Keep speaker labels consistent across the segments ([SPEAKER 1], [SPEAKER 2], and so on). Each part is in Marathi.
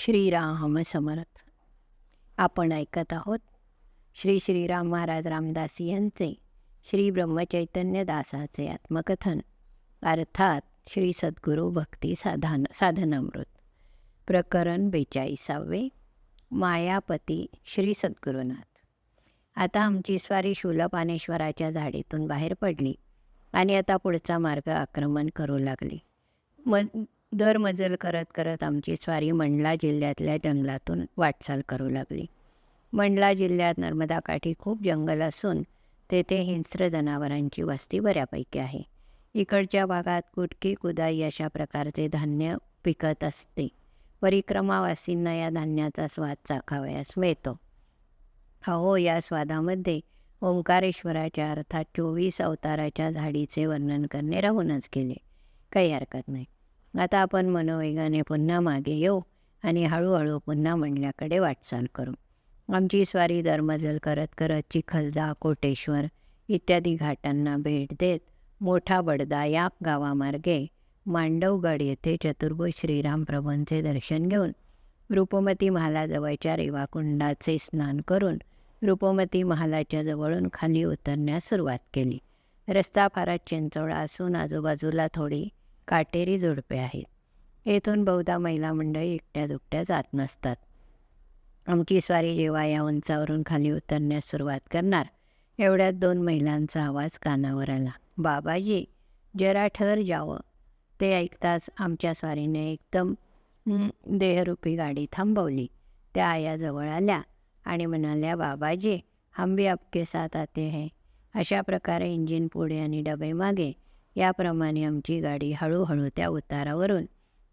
[SPEAKER 1] श्रीराम समर्थ. आपण ऐकत आहोत श्री श्रीराम महाराज रामदास यांचे श्री ब्रह्मचैतन्य दासाचे आत्मकथन. अर्थात श्री सद्गुरू भक्ती साधन साधनामृत. प्रकरण बेचाळीसावे मायापती श्री सद्गुरुनाथ. आता आमची स्वारी शूलपानेश्वराच्या झाडीतून बाहेर पडली आणि आता पुढचा मार्ग आक्रमण करू लागली. मग दरमजल करत करत आमची स्वारी मंडला जिल्ह्यातल्या जंगलातून वाटचाल करू लागली. मंडला जिल्ह्यात नर्मदा काठी खूप जंगल असून तेथे हिंस्र जनावरांची वस्ती बऱ्यापैकी आहे. इकडच्या भागात कुटकी कुदाई अशा प्रकारचे धान्य पिकत असते. परिक्रमावासींना या धान्याचा स्वाद चाखावयास मिळतो. अहो या स्वादामध्ये ओंकारेश्वराच्या अर्थात चोवीस अवताराच्या झाडीचे वर्णन करणे राहूनच गेले. काही हरकत नाही. आता आपण मनोवेगाने पुन्हा मागे येऊ आणि हळूहळू पुन्हा मंडल्याकडे वाटचाल करू. आमची स्वारी दरमजल करत करत चिखलदा कोटेश्वर इत्यादी घाटांना भेट देत मोठा बडदा या गावामार्गे मांडवगड येथे चतुर्भुज श्रीराम प्रभूंचे दर्शन घेऊन रूपमती महालाजवळच्या रेवाकुंडाचे स्नान करून रूपमती महालाच्या जवळून खाली उतरण्यास सुरुवात केली. रस्ता फारच चिंचोळा असून आजूबाजूला थोडी काटेरी झुडपे आहेत. येथून बहुधा महिला मंडळी एकट्या दुकट्या जात नसतात. आमची स्वारी जेव्हा या उंचावरून खाली उतरण्यास सुरुवात करणार एवढ्यात दोन महिलांचा आवाज कानावर आला. बाबाजी जरा ठर जावं. ते ऐकताच आमच्या स्वारीने एकदम देहरूपी गाडी थांबवली. त्या आयाजवळ आल्या आणि म्हणाल्या बाबाजी हम भी आपके साथ आते हैं. अशा प्रकारे इंजिन पुढे आणि डबे मागे याप्रमाणे आमची गाडी हळूहळू त्या उतारावरून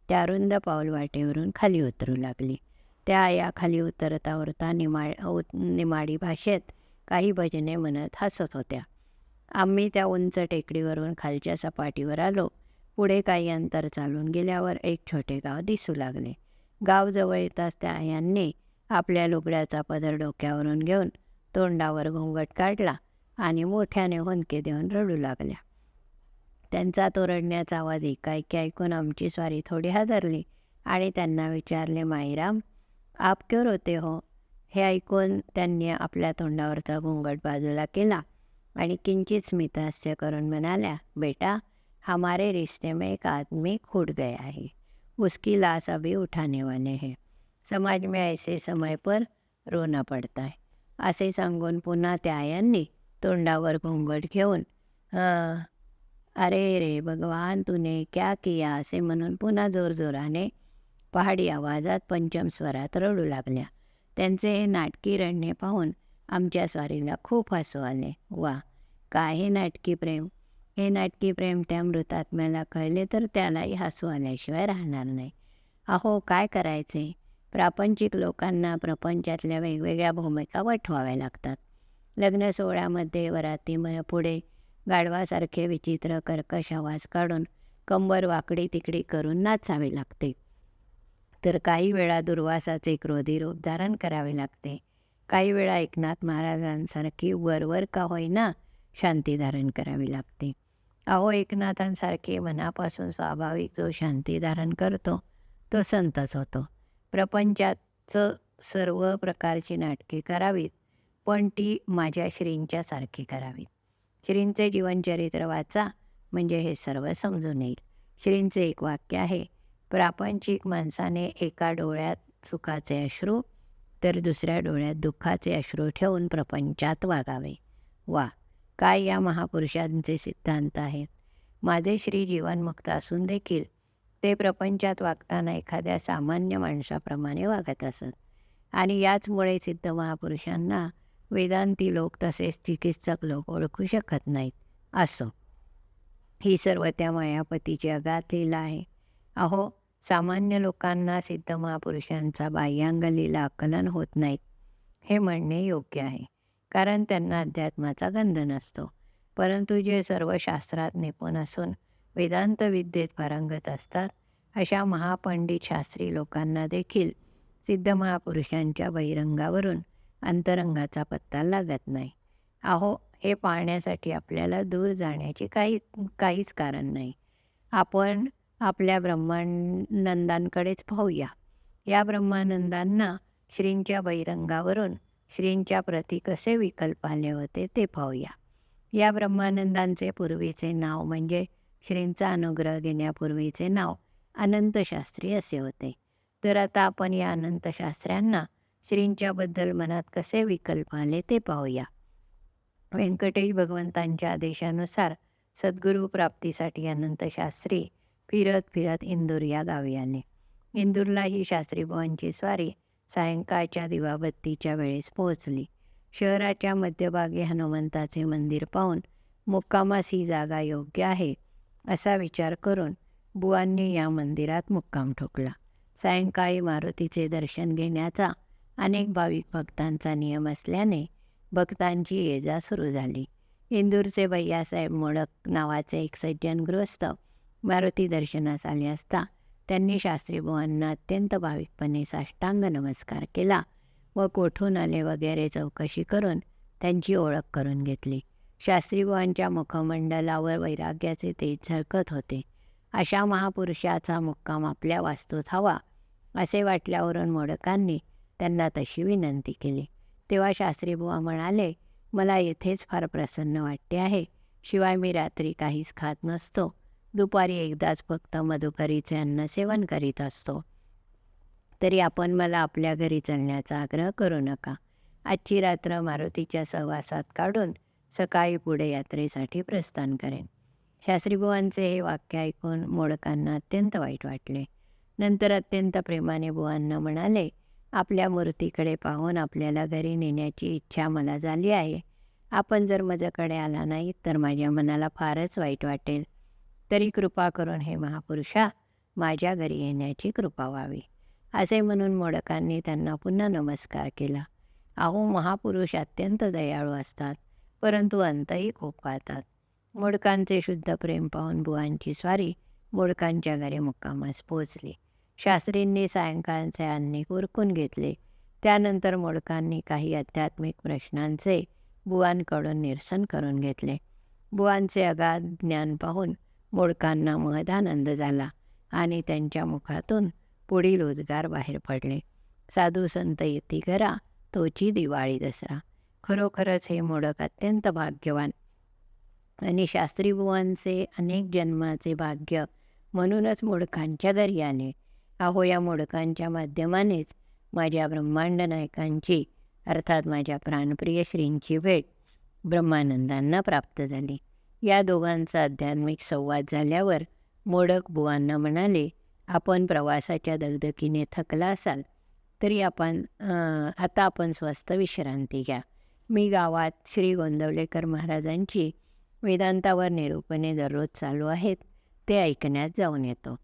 [SPEAKER 1] त्या रुंद पाऊलवाटेवरून खाली उतरू लागली. त्या आया खाली उतरता उरता निमा उत निमाडी भाषेत काही भजने म्हणत हसत होत्या. आम्ही त्या उंच टेकडीवरून खालच्या सपाटीवर आलो. पुढे काही अंतर चालून गेल्यावर एक छोटे गाव दिसू लागले. गाव जवळ येताच त्या आयांनी आपल्या लुगड्याचा पदर डोक्यावरून घेऊन तोंडावर घोंगट काढला आणि मोठ्याने हुंदके देऊन रडू लागल्या. त्यांचा तो रडण्याचा आवाज एकाएकी ऐकून आमची स्वारी थोडी हादरली आणि त्यांना विचारले माईराम आप क्यों रोते हो? हे ऐकून त्यांनी आपल्या तोंडावरचा घोंगट बाजूला केला आणि किंचित स्मितहास्य करून म्हणाल्या बेटा हमारे रिश्ते में एक आदमी खुट गया है उसकी लाश अभी उठाने वाले हैं। समाज में ऐसे समय पर रोना पडता आहे असे सांगून पुन्हा त्या आयांनी तोंडावर घोंगट घेऊन अरे रे भगवान तूने क्या किया असे म्हणून पुन्हा जोरजोराने पहाडी आवाजात पंचम स्वरात रडू लागल्या. त्यांचे हे नाटकी रडणे पाहून आमच्या स्वारीला खूप हसू आले. वा काय हे नाटकी प्रेम? हे नाटकी प्रेम त्या मृतात्म्याला कळले तर त्यालाही हसू आल्याशिवाय राहणार नाही. अहो काय करायचे? प्रापंचिक लोकांना प्रपंचातल्या वेगवेगळ्या भूमिका वठवाव्या लागतात. लग्न सोहळ्यामध्ये वरातीमय पुढे गाढवासारखे विचित्र कर्कश आवाज काढून कंबर वाकडी तिकडी करून नाचावे लागते. तर काही वेळा दुर्वासाचे क्रोधी रूप धारण करावे लागते. काही वेळा एकनाथ महाराजांसारखी वरवर का होईना शांती धारण करावी लागते. अहो एकनाथांसारखे मनापासून स्वाभाविक जो शांती धारण करतो तो संतच होतो. प्रपंचाचं सर्व प्रकारची नाटके करावीत पण ती माझ्या श्रींच्यासारखी करावीत. श्रींचे जीवनचरित्र वाचा म्हणजे हे सर्व समजून येईल. श्रींचे एक वाक्य आहे प्रापंचिक माणसाने एका डोळ्यात सुखाचे अश्रू तर दुसऱ्या डोळ्यात दुःखाचे अश्रू ठेवून प्रपंचात वागावे. वा काय या महापुरुषांचे सिद्धांत आहेत? माझे श्री जीवनमुक्त असून देखील ते प्रपंचात वागताना एखाद्या सामान्य माणसाप्रमाणे वागत असत. आणि याचमुळे सिद्ध महापुरुषांना वेदांती लोक तसेच चिकित्सक लोक ओळखू शकत नाहीत. असो. ही सर्व त्या मायापतीची अगाध लीला आहे. अहो सामान्य लोकांना सिद्ध महापुरुषांचा बाह्यांग लीला आकलन होत नाहीत. हे म्हणणे योग्य आहे. कारण त्यांना अध्यात्माचा गंध नसतो. परंतु जे सर्व शास्त्रात निपुण असून वेदांत विद्येत पारंगत असतात अशा महापंडित शास्त्री लोकांना देखील सिद्ध महापुरुषांच्या बहिरंगावरून अंतरंगाचा पत्ता लागत नाही. अहो हे पाहण्यासाठी आपल्याला दूर जाण्याचे काही काहीच कारण नाही. आपण आपल्या ब्रह्मानंदांकडेच पाहूया. या ब्रह्मानंदांना श्रींच्या बहिरंगावरून श्रींच्या प्रती कसे विकल्प आले होते ते पाहूया. या ब्रह्मानंदांचे पूर्वीचे नाव म्हणजे श्रींचा अनुग्रह घेण्यापूर्वीचे नाव अनंतशास्त्री असे होते. तर आता आपण या अनंतशास्त्र्यांना श्रींच्याबद्दल मनात कसे विकल्प आले ते पाहूया. व्यंकटेश भगवंतांच्या आदेशानुसार सद्गुरू प्राप्तीसाठी अनंतशास्त्री फिरत फिरत इंदूर या गावी आले. इंदूरला ही भवनची स्वारी सायंकाळच्या दिवाबत्तीच्या वेळेस पोहोचली. शहराच्या मध्यभागी हनुमंताचे मंदिर पाहून मुक्कामास ही जागा योग्य आहे असा विचार करून बुवांनी या मंदिरात मुक्काम ठोकला. सायंकाळी मारुतीचे दर्शन घेण्याचा अनेक भाविक भक्तांचा नियम असल्याने भक्तांची ये जा सुरू झाली. इंदूरचे भैयासाहेब मोडक नावाचे एक सज्जन गृहस्थ मारुती दर्शनास आले असता त्यांनी शास्त्रीबुवांना अत्यंत भाविकपणे साष्टांग नमस्कार केला व कोठून आले वगैरे चौकशी करून त्यांची ओळख करून घेतली. शास्त्रीबुवांच्या मुखमंडलावर वैराग्याचे तेज झळकत होते. अशा महापुरुषाचा मुक्काम आपल्या वास्तूत हवा असे वाटल्यावरून मोडकांनी त्यांना तशी विनंती केली. तेव्हा शास्त्रीबुवा म्हणाले मला येथेच फार प्रसन्न वाटते आहे. शिवाय मी रात्री काहीच खात नसतो. दुपारी एकदाच फक्त मधुकरीचे अन्न सेवन करीत असतो. तरी आपण मला आपल्या घरी चलण्याचा आग्रह करू नका. आजची रात्र मारुतीच्या सहवासात काढून सकाळी पुढे यात्रेसाठी प्रस्थान करेन. शास्त्रीबुवांचे हे वाक्य ऐकून मोडकांना अत्यंत वाईट वाटले. नंतर अत्यंत प्रेमाने बुवांना म्हणाले आपल्या मूर्तीकडे पाहून आपल्याला घरी नेण्याची इच्छा मला झाली आहे. आपण जर माझ्याकडे आला नाही तर माझ्या मनाला फारच वाईट वाटेल. तरी कृपा करून हे महापुरुषा माझ्या घरी येण्याची कृपा व्हावी. असे म्हणून मोडकांनी त्यांना पुन्हा नमस्कार केला. अहो महापुरुष अत्यंत दयाळू असतात परंतु अंतही खूप पाहतात मोडकांचे शुद्ध प्रेम पाहून बुवांची स्वारी मोडकांच्या घरी मुक्कामास पोचली शास्त्रींनी सायंकाळचे अन्निक उरकून घेतले. त्यानंतर मोडकांनी काही आध्यात्मिक प्रश्नांचे बुवांकडून निरसन करून घेतले. बुवांचे अगाध ज्ञान पाहून मोडकांना महदानंद झाला आणि त्यांच्या मुखातून पुढील उद्गार बाहेर पडले. साधू संत येती घरा तोची दिवाळी दसरा. खरोखरच हे मोडक अत्यंत भाग्यवान आणि शास्त्री बुवांचे अनेक जन्माचे भाग्य म्हणूनच मोडकांच्या घरी आले अहो या मोडकांच्या माध्यमानेच माझ्या ब्रह्मांड नायकांची अर्थात माझ्या प्राणप्रिय श्रींची भेट ब्रह्मानंदांना प्राप्त झाली. या दोघांचा आध्यात्मिक संवाद झाल्यावर मोडक बुवांना म्हणाले आपण प्रवासाच्या दगदगीने थकला असाल तरी आपण आता आपण स्वस्त विश्रांती घ्या. मी गावात श्री गोंदवलेकर महाराजांची वेदांतावर निरूपणे दररोज चालू आहेत ते ऐकण्यात जाऊन येतो.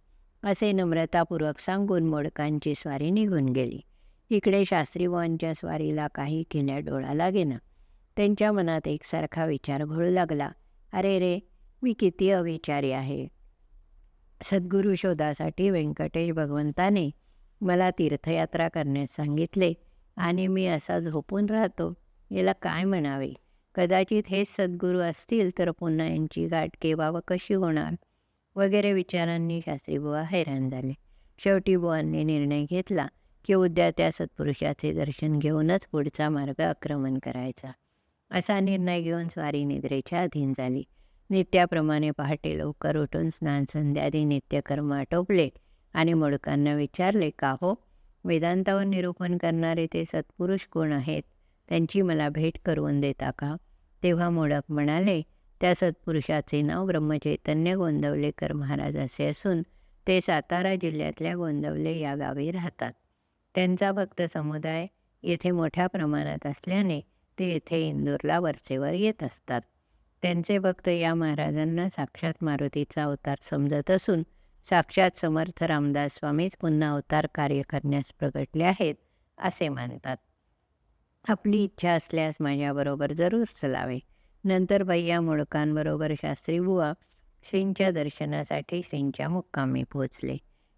[SPEAKER 1] असे नम्रतापूर्वक सांगून मोडकांची स्वारी निघून गेली. इकडे शास्त्रीबुवांच्या स्वारीला काही किन्या डोळा लागेना. त्यांच्या मनात एकसारखा विचार घोळू लागला. अरे रे मी किती अविचारी आहे. सद्गुरू शोधासाठी व्यंकटेश भगवंताने मला तीर्थयात्रा करण्यास सांगितले आणि मी असा झोपून राहतो. याला काय म्हणावे? कदाचित हेच सद्गुरू असतील तर पुन्हा यांची गाठ केव्हा व कशी होणार? वगैरे विचारांनी शास्त्रीबुवा हैराण झाले. शेवटी बुवांनी निर्णय घेतला की उद्या त्या सत्पुरुषाचे दर्शन घेऊनच पुढचा मार्ग आक्रमण करायचा. असा निर्णय घेऊन स्वारी निद्रेच्या अधीन झाली. नित्याप्रमाणे पहाटे लवकर उठून स्नान संध्यादी नित्यकर्म आटोपले आणि मोडकांना विचारले का हो? वेदांतावर निरूपण करणारे ते सत्पुरुष कोण आहेत? त्यांची मला भेट करून देता का? तेव्हा मोडक म्हणाले त्या सत्पुरुषाचे नाव ब्रह्मचैतन्य गोंदवलेकर महाराज असे असून ते सातारा जिल्ह्यातल्या गोंदवले या गावी राहतात. त्यांचा भक्त समुदाय येथे मोठ्या प्रमाणात असल्याने ते येथे इंदूरला वरचेवर येत असतात. त्यांचे भक्त या महाराजांना साक्षात मारुतीचा अवतार समजत असून साक्षात समर्थ रामदास स्वामीच पुन्हा अवतार कार्य करण्यास प्रगटले आहेत असे मानतात. आपली इच्छा असल्यास माझ्याबरोबर जरूर चलावे. नंतर भैया मोडकांबरोबर शास्त्रीबुवा श्रींच्या दर्शनासाठी श्रींच्या मुक्कामी पोहोचले.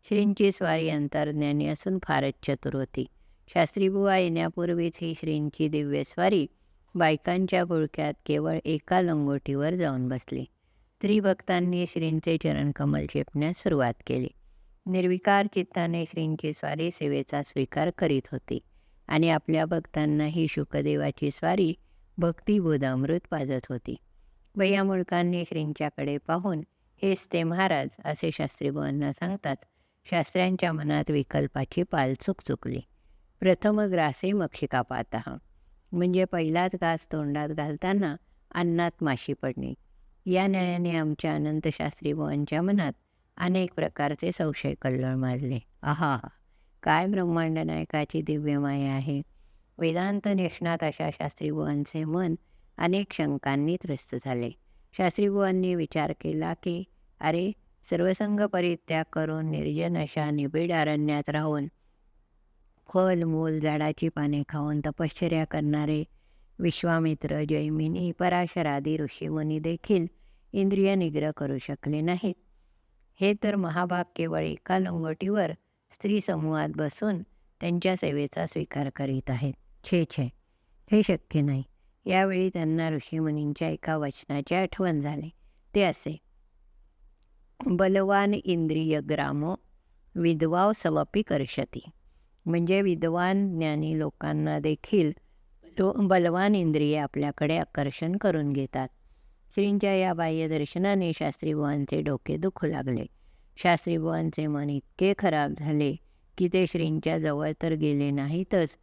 [SPEAKER 1] श्रींची स्वारी अंतर्ज्ञानी असून फारच चतुर होती. शास्त्रीबुवा येण्यापूर्वीच ही श्रींची दिव्य स्वारी बायकांच्या गुळक्यात केवळ एका लंगोटीवर जाऊन बसली. स्त्रीभक्तांनी श्रींचे चरणकमल झेपण्यास सुरुवात केली. निर्विकार चित्ताने श्रींची स्वारी सेवेचा स्वीकार करीत होते आणि आपल्या भक्तांना ही शुकदेवाची स्वारी भक्तिबोधामृत पाजत होती. भैया मुळकांनी श्रींच्याकडे पाहून हेच ते महाराज असे शास्त्रीबुवांना सांगतात. शास्त्र्यांच्या मनात विकल्पाची पालचूक चुकली. प्रथम ग्रासे मक्षिका पाहता म्हणजे पहिलाच घास तोंडात घालताना अन्नात माशी पडणे या न्यायाने आमच्या अनंत शास्त्रीबुवांच्या मनात अनेक प्रकारचे संशय कल्लोळ माजले. आहा काय ब्रह्मांड नायकाची दिव्य माया आहे? वेदांत निष्णात अशा शास्त्रीबुवांचे मन अनेक शंकांनी त्रस्त झाले. शास्त्रीबुवांनी विचार केला की अरे सर्वसंग परित्याग करून निर्जन अशा निबिड अरण्यात राहून फल मूल झाडाची पाने खाऊन तपश्चर्या करणारे विश्वामित्र जैमिनी पराशरादी ऋषीमुनी देखील इंद्रिय निग्रह करू शकले नाहीत. हे तर महाभाग केवळ एका लंगोटीवर स्त्री समूहात बसून त्यांच्या सेवेचा स्वीकार करीत आहेत. छे छे हे शक्य नाही. यावेळी त्यांना ऋषीमुनींच्या एका वचनाची आठवण झाले. ते असे. बलवान इंद्रिय ग्रामो विद्वाव समपी करशती म्हणजे विद्वान ज्ञानी लोकांना देखील तो बलवान इंद्रिये आपल्याकडे आकर्षण करून घेतात. श्रींच्या या बाह्यदर्शनाने शास्त्रीबुवांचे डोके दुखू लागले. शास्त्रीबुवांचे मन इतके खराब झाले की ते श्रींच्या जवळ तर गेले नाहीतच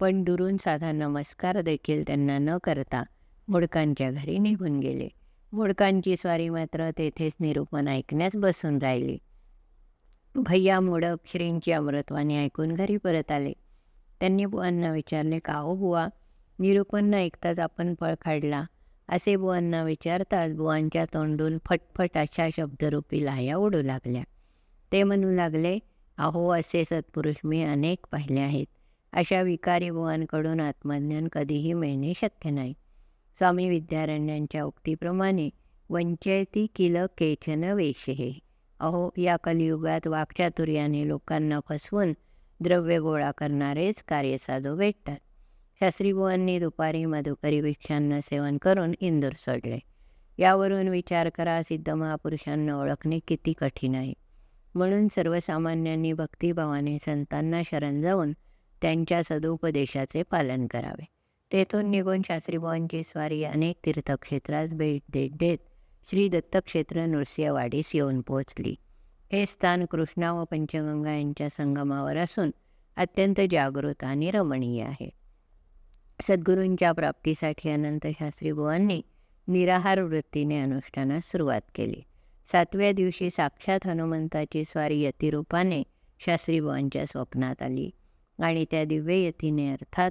[SPEAKER 1] पण दुरून साधा नमस्कार देखील त्यांना न करता मुडकांच्या घरी निघून गेले. मुडकांची स्वारी मात्र तेथेच निरूपण ऐकण्यास बसून राहिली. भैया मोडक श्रींची अमृतवाणी ऐकून घरी परत आले. त्यांनी बुवांना विचारले का हो बुवा? निरूपण ऐकताच आपण फळ काढला असे बुवांना विचारताच बुवांच्या तोंडून फटफट अशा शब्दरूपी लाया उडू लागल्या. ते म्हणू लागले अहो असे सत्पुरुष मी अनेक पाहिले आहेत. अशा विकारी बुवांकडून आत्मज्ञान कधीही मिळणे शक्य नाही. स्वामी विद्यारण्यांच्या उक्तीप्रमाणे वंचयती किल केचन वेशे अहो या कलियुगात वाक्चातुर्याने लोकांना फसवून द्रव्य गोळा करणारेच कार्यसाधू भेटतात. शास्त्रीबुवांनी दुपारी मधुकरी भिक्षांना सेवन करून इंदूर सोडले. यावरून विचार करा सिद्ध महापुरुषांना ओळखणे किती कठीण आहे. म्हणून सर्वसामान्यांनी भक्तिभावाने संतांना शरण जाऊन त्यांच्या सदुपदेशाचे पालन करावे. तेथून निघून शास्त्रीबुवांची स्वारी अनेक तीर्थक्षेत्रात भेट देत देत श्री दत्तक्षेत्र नृसिंहवाडीस येऊन पोहोचली. हे स्थान कृष्णा व पंचगंगा यांच्या संगमावर असून अत्यंत जागृत आणि रमणीय आहे. सद्गुरूंच्या प्राप्तीसाठी अनंत शास्त्रीभुवांनी निराहार वृत्तीने अनुष्ठानास सुरुवात केली. सातव्या दिवशी साक्षात हनुमंताची स्वारी यतिरूपाने शास्त्रीभुवांच्या स्वप्नात आली. आणि त्या दिव्ययतीने अर्थात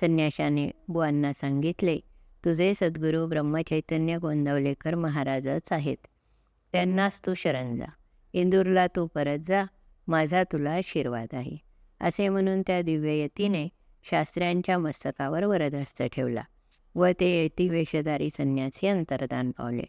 [SPEAKER 1] संन्याशाने बुवांना सांगितले तुझे सद्गुरू ब्रह्मचैतन्य गोंदवलेकर महाराजच आहेत. त्यांनाच तू शरण जा. इंदूरला तू परत जा. माझा तुला आशीर्वाद आहे. असे म्हणून त्या दिव्ययतीने शास्त्र्यांच्या मस्तकावर वरदहस्त ठेवला व ते यती वेषधारी संन्यासी अंतरदान पावले.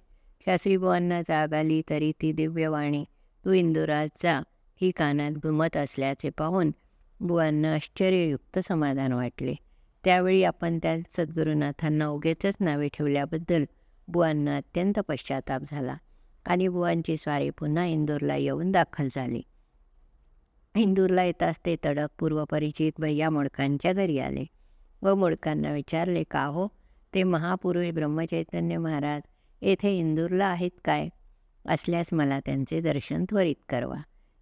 [SPEAKER 1] शास्त्रीबुवांना जाग आली तरी ती दिव्यवाणी तू इंदुरात जा. ही कानात घुमत असल्याचे पाहून बुवांना आश्चर्ययुक्त समाधान वाटले. त्यावेळी आपण त्या सद्गुरुनाथांना उगेचच नावे ठेवल्याबद्दल बुवांना अत्यंत पश्चाताप झाला आणि बुवांची स्वारी पुन्हा इंदूरला येऊन दाखल झाली. इंदूरला येताच ते तडक पूर्वपरिचित भैया मोडकांच्या घरी आले व मोडकांना विचारले का हो? ते महापुरुष ब्रह्मचैतन्य महाराज येथे इंदूरला आहेत काय? असल्यास मला त्यांचे दर्शन त्वरित करवा.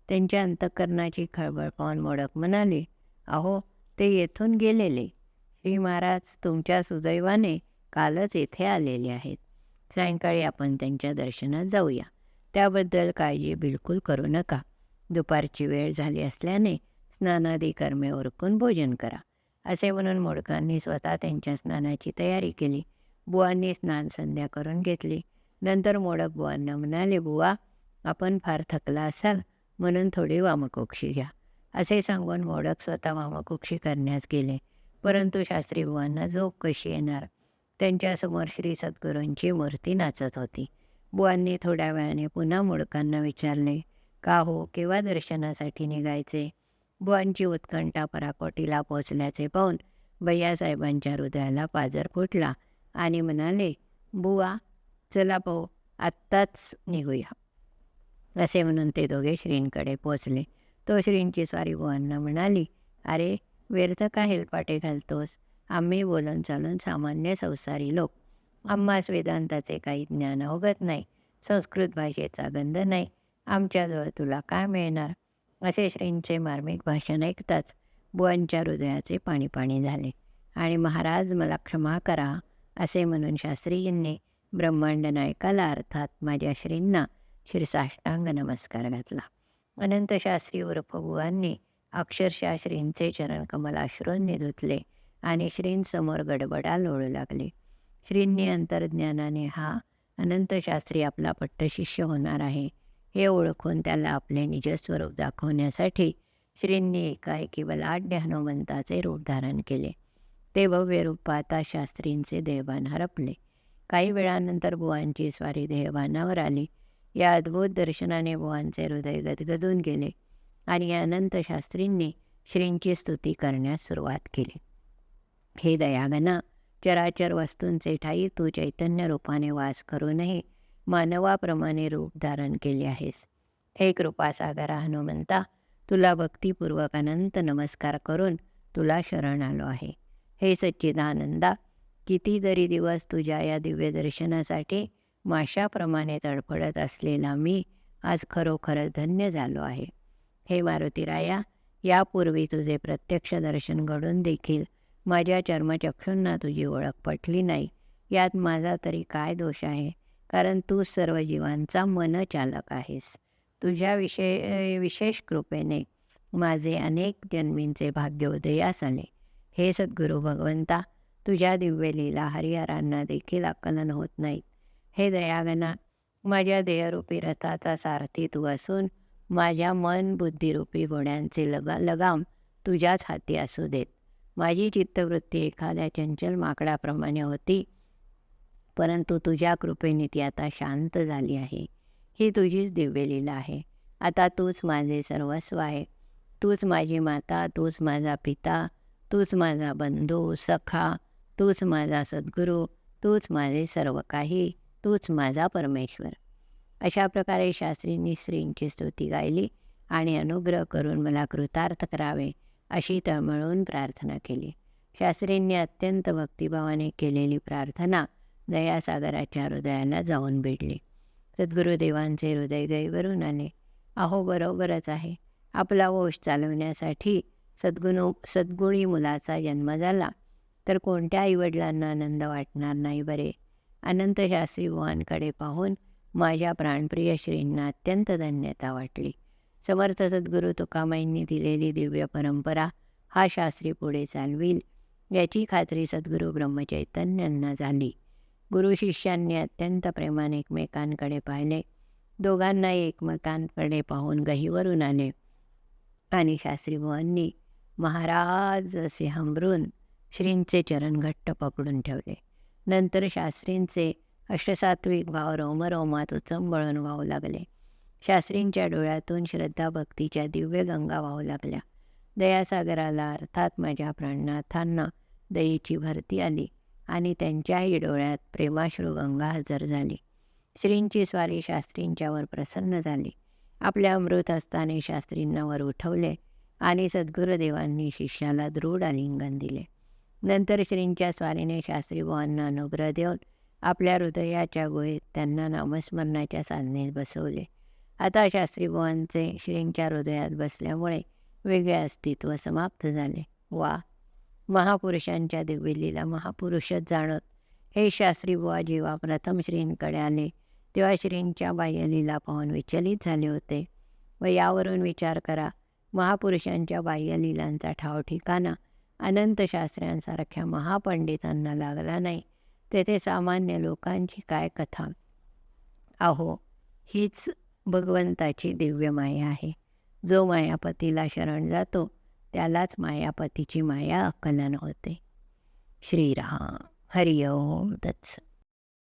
[SPEAKER 1] त्यांच्या अंतकरणाची खळबळ पाहून मोडक म्हणाले अहो ते येथून गेलेले. श्री महाराज तुमच्या सुदैवाने कालच येथे आलेले आहेत. सायंकाळी आपण त्यांच्या दर्शनात जाऊया. त्याबद्दल काळजी बिलकुल करू नका. दुपारची वेळ झाली असल्याने स्नानादी कर्मे ओरकून भोजन करा. असे म्हणून मोडकांनी स्वतः त्यांच्या स्नानाची तयारी केली. बुवांनी स्नान संध्या करून घेतली. नंतर मोडक बुवांना म्हणाले बुवा आपण फार थकला असाल. म्हणून थोडी वामकोक्षी घ्या. असे सांगून मोडक स्वतः वामकोक्षी करण्यास गेले. परंतु शास्त्री बुवांना झोप कशी येणार? त्यांच्यासमोर श्री सद्गुरूंची मूर्ती नाचत होती. बुवांनी थोड्या वेळाने पुन्हा मोडकांना विचारले का हो? केव्हा दर्शनासाठी निघायचे? बुवांची उत्कंठा पराकोटीला पोचल्याचे पाहून भैयासाहेबांच्या हृदयाला पाजर फुटला आणि म्हणाले बुवा चला पाहू आत्ताच निघूया. असे म्हणून ते दोघे श्रींकडे पोचले. तो श्रींची स्वारी बुवांना म्हणाली अरे व्यर्थ का हेलपाटे घालतोस. आम्ही बोलून चालून सामान्य संसारी लोक. आम्हास वेदांताचे काही ज्ञान अवगत नाही. संस्कृत भाषेचा गंध नाही. आमच्याजवळ तुला काय मिळणार? असे श्रींचे मार्मिक भाषण ऐकताच बुवांच्या हृदयाचे पाणी पाणी झाले. आणि महाराज मला क्षमा करा असे म्हणून शास्त्रीजींनी ब्रह्मांड नायकाला अर्थात माझ्या श्रींना शिरसाष्टांग नमस्कार घातला. अनंत शास्त्री उर्फ बुवांनी अक्षरशः श्रींचे चरणकमल अश्रूंनी धुतले आणि श्रींसमोर गडबडा लोळू लागले. श्रींनी अंतर्ज्ञानाने हा अनंतशास्त्री आपला पट्टशिष्य होणार आहे. हे ओळखून त्याला आपले निजस्वरूप दाखवण्यासाठी श्रींनी एकाएकी बलाढ्य हनुमंताचे रूप धारण केले. ते भव्य रूप पाहता शास्त्रींचे देहभान हरपले. काही वेळानंतर बुवांची स्वारी देहभानावर आली. या अद्भुत दर्शनाने बुवांचे हृदय गदगदून गेले आणि अनंत शास्त्रींनी श्रींची स्तुती करण्यास सुरुवात केली. हे दयागना चराचर वस्तूंचे ठाई तू चैतन्य रूपाने वास करूनही मानवाप्रमाणे रूप धारण केले आहेस. हे कृपासागरा हनुमंता तुला भक्तिपूर्वक अनंत नमस्कार करून तुला शरण आलो आहे. हे सच्चिदानंदा कितीतरी दिवस तुझ्या या दिव्य दर्शनासाठी माशाप्रमाणे तडफडत असलेला मी आज खरोखरच धन्य झालो आहे. हे मारुतीराया यापूर्वी तुझे प्रत्यक्ष दर्शन घडून देखील माझ्या चर्मचक्षूंना तुझी ओळख पटली नाही. यात माझा तरी काय दोष आहे? कारण तू सर्व जीवांचा मनचालक आहेस. तुझ्या विशे विशेष कृपेने माझे अनेक जन्मींचे भाग्य उदयास आले हे सद्गुरू भगवंता तुझ्या दिव्य लीला हरिहरांना देखील आकलन होत नाहीत. हे दयागना माझ्या देहरूपी रथाचा सारथी तू असून माझ्या मन बुद्धिरूपी घोड्यांचे लगा लगाम तुझ्याच हाती असू देत. माझी चित्तवृत्ती एखाद्या चंचल माकडाप्रमाणे होती परंतु तुझ्या कृपेने ती आता शांत झाली आहे. ही तुझीच दिव्यलीला आहे. आता तूच माझे सर्वस्व आहे. तूच माझी माता तूच माझा पिता तूच माझा बंधू सखा तूच माझा सद्गुरू तूच माझे सर्व काही. तूच माझा परमेश्वर. अशा प्रकारे शास्त्रींनी श्रींची स्तुती गायली आणि अनुग्रह करून मला कृतार्थ करावे अशी तळमळून प्रार्थना केली. शास्त्रींनी अत्यंत भक्तिभावाने केलेली प्रार्थना दयासागराच्या हृदयाला जाऊन भिडली सद्गुरुदेवांचे हृदय गैवरून आले. अहो बरोबरच आहे. आपला वंश चालवण्यासाठी सद्गुणू सद्गुणी मुलाचा जन्म झाला. तर कोणत्या आईवडिलांना आनंद वाटणार नाही बरे. अनंत शास्त्री पाहून माझ्या प्राणप्रिय श्रींना अत्यंत धन्यता वाटली. समर्थ सद्गुरू तुकामाईंनी दिलेली दिव्य परंपरा हा शास्त्री पुढे चालवील याची खात्री सद्गुरू ब्रह्मचैतन्यांना झाली. गुरु शिष्यांनी अत्यंत प्रेमाने एकमेकांकडे पाहिले. दोघांनाही एकमेकांकडे पाहून गहीवरून आले. आणि शास्त्रीबुवांनी महाराज असे हमरून श्रींचे चरण घट्ट पकडून ठेवले. नंतर शास्त्रींचे अष्टसात्विक भाव रोमरोमात उचंबळून वाहू लागले. शास्त्रींच्या डोळ्यातून श्रद्धा भक्तीच्या दिव्य गंगा वाहू लागल्या. दयासागराला अर्थात माझ्या प्राणनाथांना दयेची भरती आली आणि त्यांच्याही डोळ्यात प्रेमाश्रू गंगा हजर झाली. श्रींची स्वारी शास्त्रींच्यावर प्रसन्न झाली. आपल्या अमृत हस्ताने शास्त्रींना वर उठवले आणि सद्गुरुदेवांनी शिष्याला दृढ आलिंगन दिले. नंतर श्रींच्या स्वारीने शास्त्रीबुवांना अनुग्रह देऊन आपल्या हृदयाच्या गुहेत त्यांना नामस्मरणाच्या साधनेत बसवले. आता शास्त्रीबुवांचे श्रींच्या हृदयात बसल्यामुळे वेगळे अस्तित्व समाप्त झाले. वा! महापुरुषांच्या दिव्यलीला महापुरुषच जाणत. हे शास्त्री बुवा जेव्हा प्रथम श्रींकडे आले तेव्हा श्रींच्या बाह्यलीला पाहून विचलित झाले होते. व यावरून विचार करा महापुरुषांच्या बाह्यलीलांचा ठाव ठिकाणा अनंतशास्त्र्यांसारख्या महापंडितांना लागला नाही. तेथे सामान्य लोकांची काय कथा? अहो हीच भगवंताची दिव्य माया आहे. जो मायापतीला शरण जातो त्यालाच मायापतीची माया अकलन होते. श्रीराम हरिओम तत्स